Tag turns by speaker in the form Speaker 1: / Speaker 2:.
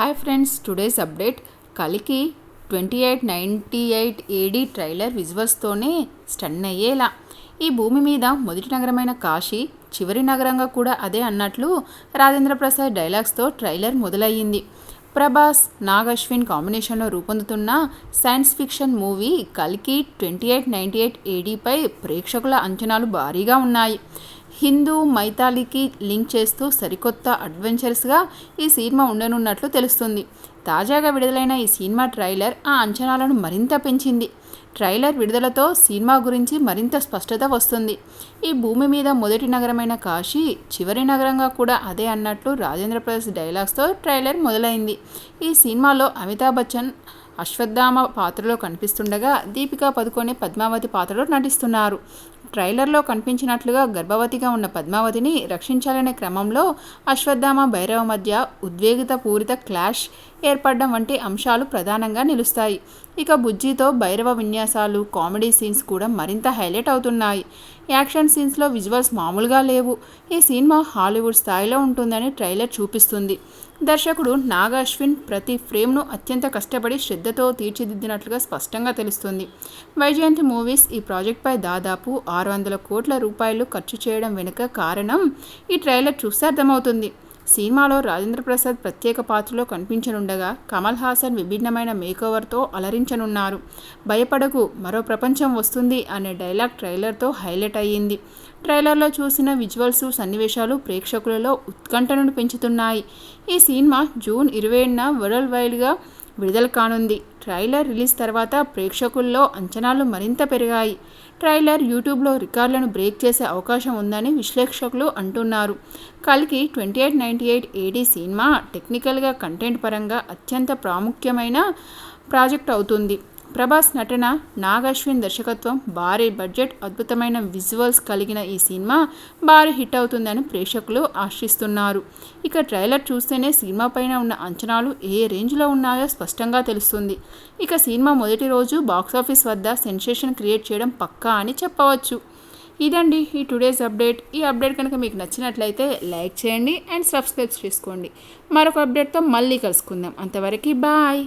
Speaker 1: Hi friends today's update. కలికి twenty eight ninety eight AD trailer విజువల్స్తోనే stun అయ్యేలా. ఈ భూమి మీద మొదటి నగరమైన కాశీ చివరి నగరంగా కూడా అదే అన్నట్లు రాజేంద్ర ప్రసాద్ డైలాగ్స్తో ట్రైలర్ మొదలయ్యింది. ప్రభాస్ నాగ్ అశ్విన్ కాంబినేషన్లో రూపొందుతున్న సైన్స్ ఫిక్షన్ మూవీ కల్కి ట్వంటీ ఎయిట్ నైంటీ ఎయిట్ ఏడీపై ప్రేక్షకుల అంచనాలు భారీగా ఉన్నాయి. హిందూ మైథాలికి లింక్ చేస్తూ సరికొత్త అడ్వెంచర్స్గా ఈ సినిమా ఉండనున్నట్లు తెలుస్తుంది. తాజాగా విడుదలైన ఈ సినిమా ట్రైలర్ ఆ అంచనాలను మరింత పెంచింది. ట్రైలర్ విడుదలతో సినిమా గురించి మరింత స్పష్టత వస్తుంది. ఈ భూమి మీద మొదటి నగరమైన కాశీ చివరి నగరంగా కూడా అదే అన్నట్లు రాజేంద్ర ప్రసాద్ డైలాగ్స్తో ట్రైలర్ మొదలైంది. ఈ సినిమాలో అమితాబ్ బచ్చన్ అశ్వత్థామ పాత్రలో కనిపిస్తుండగా దీపికా పదుకొని పద్మావతి పాత్రలో నటిస్తున్నారు. ట్రైలర్లో కనిపించినట్లుగా గర్భవతిగా ఉన్న పద్మావతిని రక్షించాలనే క్రమంలో అశ్వత్థామ భైరవ మధ్య ఉద్వేగత పూరిత క్లాష్ ఏర్పడడం వంటి అంశాలు ప్రధానంగా నిలుస్తాయి. ఇక బుజ్జితో భైరవ విన్యాసాలు కామెడీ సీన్స్ కూడా మరింత హైలైట్ అవుతున్నాయి. యాక్షన్ సీన్స్లో విజువల్స్ మామూలుగా లేవు. ఈ సినిమా హాలీవుడ్ స్థాయిలో ఉంటుందని ట్రైలర్ చూపిస్తుంది. దర్శకుడు నాగ అశ్విన్ ప్రతి ఫ్రేమ్ను అత్యంత కష్టపడి శ్రద్ధతో తీర్చిదిద్దినట్లుగా స్పష్టంగా తెలుస్తుంది. వైజయంతి మూవీస్ ఈ ప్రాజెక్ట్పై దాదాపు ఆరు వందల కోట్ల రూపాయలు ఖర్చు చేయడం వెనుక కారణం ఈ ట్రైలర్ చూస్తే అర్థమవుతుంది. సినిమాలో రాజేంద్ర ప్రసాద్ ప్రత్యేక పాత్రలో కనిపించనుండగా కమల్ హాసన్ విభిన్నమైన మేకోవర్తో అలరించనున్నారు. భయపడకు మరో ప్రపంచం వస్తుంది అనే డైలాగ్ ట్రైలర్తో హైలైట్ అయ్యింది. ట్రైలర్లో చూసిన విజువల్స్ సన్నివేశాలు ప్రేక్షకులలో ఉత్కంఠను పెంచుతున్నాయి. ఈ సినిమా జూన్ ఇరవై వరల్డ్ వైడ్గా విడుదల కానుంది. ట్రైలర్ రిలీజ్ తర్వాత ప్రేక్షకుల్లో అంచనాలు మరింత పెరిగాయి. ట్రైలర్ యూట్యూబ్లో రికార్డులను బ్రేక్ చేసే అవకాశం ఉందని విశ్లేషకులు అంటున్నారు. కలికి twenty eight ninety eight AD cinema టెక్నికల్గా కంటెంట్ పరంగా అత్యంత ప్రాముఖ్యమైన ప్రాజెక్ట్ అవుతుంది. ప్రభాస్ నటన నాగాశ్విన్ దర్శకత్వం భారీ బడ్జెట్ అద్భుతమైన విజువల్స్ కలిగిన ఈ సినిమా భారీ హిట్ అవుతుందని ప్రేక్షకులు ఆశిస్తున్నారు. ఇక ట్రైలర్ చూస్తేనే సినిమా పైన ఉన్న అంచనాలు ఏ రేంజ్లో ఉన్నాయో స్పష్టంగా తెలుస్తుంది. ఇక సినిమా మొదటి రోజు బాక్సాఫీస్ వద్ద సెన్సేషన్ క్రియేట్ చేయడం పక్కా అని చెప్పవచ్చు. ఇదండి ఈ టుడేస్ అప్డేట్. ఈ అప్డేట్ కనుక మీకు నచ్చినట్లయితే లైక్ చేయండి అండ్ సబ్స్క్రైబ్ చేసుకోండి. మరొక అప్డేట్తో మళ్ళీ కలుసుకుందాం. అంతవరకు బాయ్.